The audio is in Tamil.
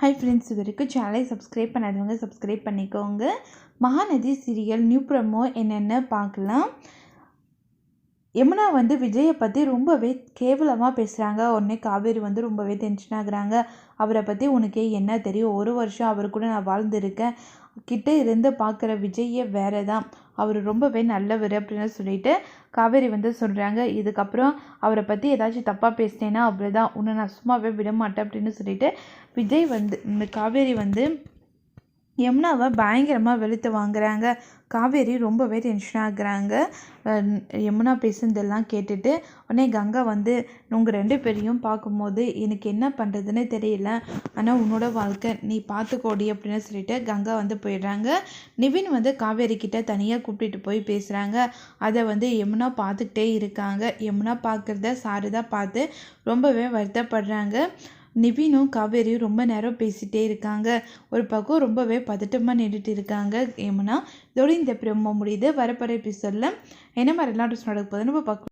ஹை ஃப்ரெண்ட்ஸ் இது வரைக்கும் சேனலை சப்ஸ்கிரைப் பண்ணாதவங்க சப்ஸ்கிரைப் பண்ணிக்கோங்க. மகாநதி சீரியல் நியூ ப்ரமோ என்னென்ன பார்க்கலாம். யமுனா வந்து விஜயை பற்றி ரொம்பவே கேவலமாக பேசுகிறாங்க உடனே காவேரி வந்து ரொம்பவே டென்ஷன் ஆகுறாங்க. அவரை பற்றி உனக்கே என்ன தெரியும்? ஒரு வருஷம் அவர் கூட நான் வாழ்ந்துருக்கேன். கிட்டே இருந்து பார்க்குற விஜயே வேறு தான் அவர் ரொம்பவே நல்லவர் அப்படின்னு சொல்லிட்டு காவேரி வந்து சொல்கிறாங்க இதுக்கப்புறம் அவரை பற்றி ஏதாச்சும் தப்பாக பேசினேன்னா தான் உன்னை நான் சும்மாவே விட மாட்டேன் அப்படின்னு சொல்லிட்டு விஜய் வந்து இந்த காவேரி வந்து யமுனாவை பயங்கரமாக வெளுத்து வாங்குறாங்க. காவேரி ரொம்பவே டென்ஷன் ஆகுறாங்க யமுனா பேசுனதெல்லாம் கேட்டுட்டு உடனே கங்கா வந்து உங்கள் ரெண்டு பேரையும் பார்க்கும்போது எனக்கு என்ன பண்ணுறதுன்னு தெரியல. ஆனால் உன்னோட வாழ்க்கை நீ பார்த்துக்கோடி அப்படின்னு சொல்லிட்டு கங்கா வந்து போயிடுறாங்க. நிவின் வந்து காவேரி கிட்ட தனியாக கூப்பிட்டுட்டு போய் பேசுகிறாங்க அதை வந்து யமுனா பார்த்துக்கிட்டே இருக்காங்க. யமுனா பார்க்குறத சாரதா பார்த்து ரொம்பவே வருத்தப்படுறாங்க. நிவினும் காவேரியும் ரொம்ப நேரம் பேசிகிட்டே இருக்காங்க. ஒரு பக்கம் ரொம்பவே பதட்டமாக நின்றுட்டு இருக்காங்க. ஏமுன்னா இதோட இந்த பிரம்ம முடியுது. வரப்போகிற எபிசோடில் என்ன மாதிரிலாம் நடக்க போகுது நம்ம பார்க்கலாம்.